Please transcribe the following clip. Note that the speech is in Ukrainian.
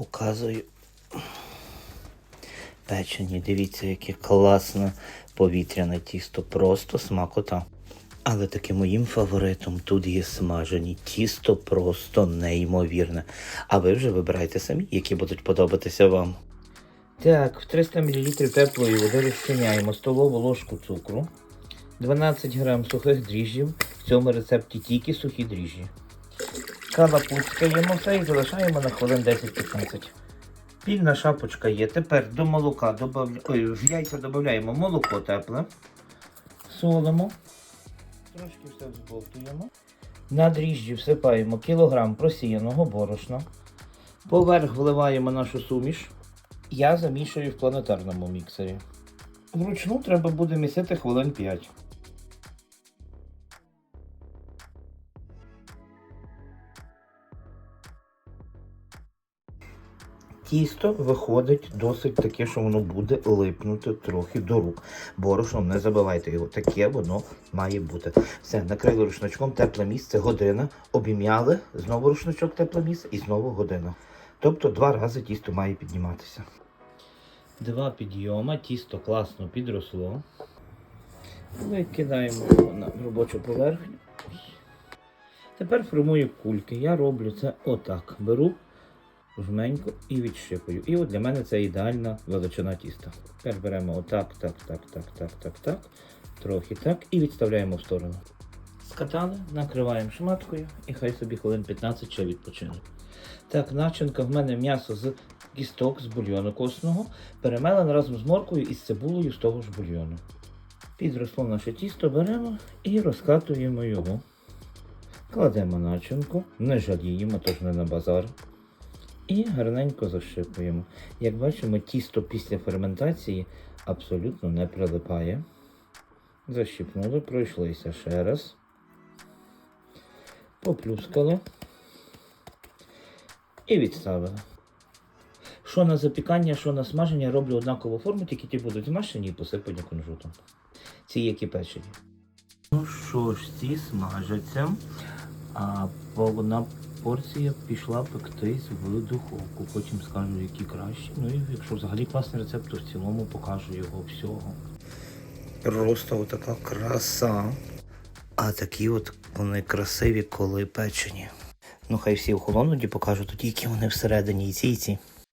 показую. Печені, дивіться, яке класне повітряне тісто. Просто смакота. Але таки моїм фаворитом тут є смажені. Тісто просто неймовірне. А ви вже вибирайте самі, які будуть подобатися вам. Так, в 300 мл теплої води розчиняємо столову ложку цукру, 12 грам сухих дріжджів. В цьому рецепті тільки сухі дріжджі. Калапуцькаємо все і залишаємо на хвилин 10-15. Пільна шапочка є. Тепер до молока добавля... Ой, в яйця додаємо молоко тепле, солимо, трошки все збовтуємо. На дріжджі всипаємо кілограм просіяного борошна. Поверх вливаємо нашу суміш. Я замішую в планетарному міксері. Вручну треба буде місити хвилин 5. Тісто виходить досить таке, що воно буде липнути трохи до рук. Борошном не забивайте його. Таке воно має бути. Все, накрили рушничком, тепле місце, година, обім'яли, знову рушничок, тепле місце і знову година. Тобто два рази тісто має підніматися. Два підйома, тісто класно підросло. Викидаємо його на робочу поверхню. Тепер формую кульки. Я роблю це отак. Беру жменьку і відщипую. І от для мене це ідеальна величина тіста. Тепер беремо отак, так, так, так, так, так, так. Трохи так і відставляємо в сторону. Скатали, накриваємо шматкою і хай собі хвилин 15 ще відпочине. Так, начинка в мене м'ясо з кісток з бульйону косного, перемелене разом з моркою і з цибулею з того ж бульйону. Підросло наше тісто, беремо і розкатуємо його. Кладемо начинку, не жаліємо, тож не на базар. І гарненько защипуємо. Як бачимо, тісто після ферментації абсолютно не прилипає. Защипнули, пройшлися ще раз. Поплюскали і відставили. Що на запікання, що на смаження роблю однакову форму, тільки ті будуть змащені і посипані кунжутом. Ці які печені. Ну що ж, ці смажаться, а повна порція пішла пектись в духовку. Потім скажу, які кращі. Ну і якщо взагалі класний рецепт, то в цілому покажу його всього. Просто така краса. А такі от вони красиві, коли печені. Ну хай всі охолонуть і покажу тоді, які вони всередині і ці, і ці.